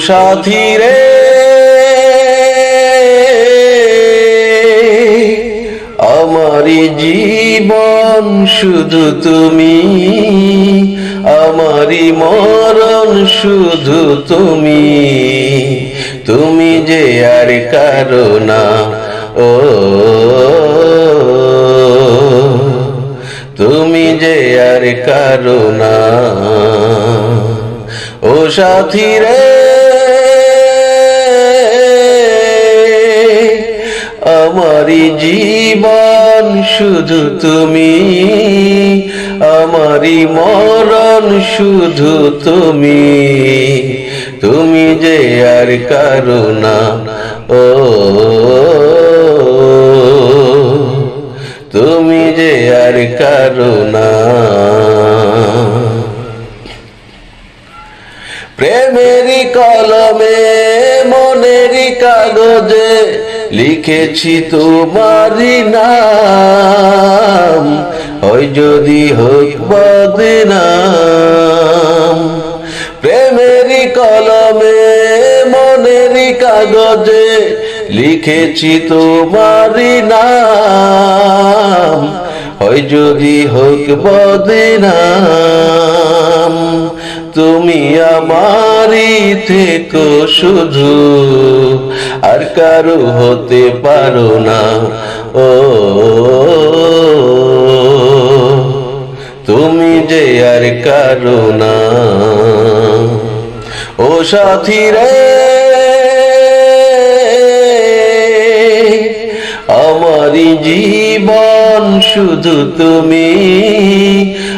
সাথী রে আমারি জীবন শুধু তুমি, আমারি মরণ শুধু তুমি। তুমি যে আর কারও না, ও। তুমি যে আর কারও না, ও সাথী রে আমারি জীবন শুধু তুমি, আমারি মরণ শুধু তুমি। তুমি যে আর কারুণা ও। তুমি যে আর কারুণা প্রেমেরই কলমে, মনেরই কাগজে লিখেছি তোমারই নাম, ওই যদি হোক বদনাম। প্রেমেরই কলমে, মনেরই কাগজে লিখেছি তোমারই নাম হয় যদি হোক বদনাম। তুমি আমারই থেকো শুধু আর কারও হতে পারো না। ও, তুমি যে আর কারও না। ও সাথী রে আমারি জীবন শুধু তুমি,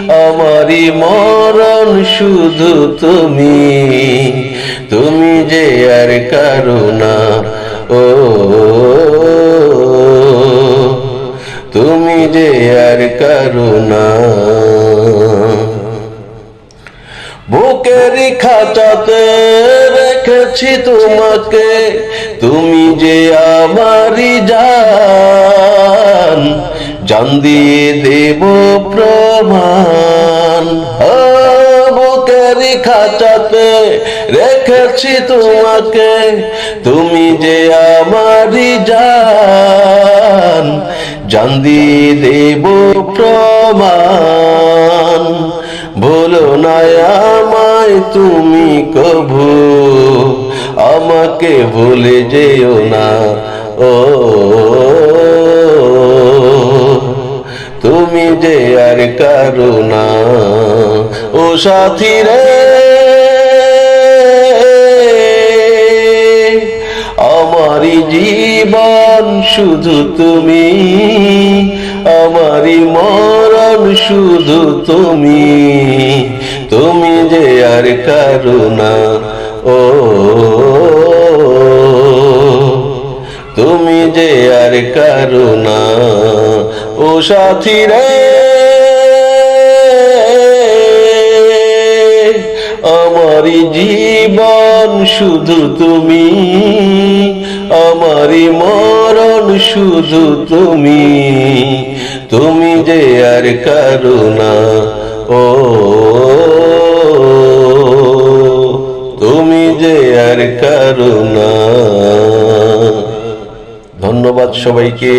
আমারি মরণ শুধু তুমি। তুমি যে আর কারুণা, ও, তুমি যে আর কারুণা। বুকের খাঁচাতে রেখেছি তোমাকে, তুমি যে আমারই জান জান দিয়ে দেব প্রমাণ। রেখেছি তোমাকে। তুমি যে আমারই জান জান দিয়ে দেব প্রমাণ। বলো না আমায় তুমি কভু, আমাকে ভুলে যেও না, ও। তুমি যে আর কারও না, ও সাথী রে। শুধু তুমি আমারি মরণ শুধু তুমি। তুমি যে আর কারুণা ও। তুমি যে আর কারুণা ও সাথী রে। আমারি জীবন শুধু তুমি আমারি মরণ শুধু তুমি তুমি যে আর না। ও তুমি যে আর না। ধন্যবাদ সবাইকে।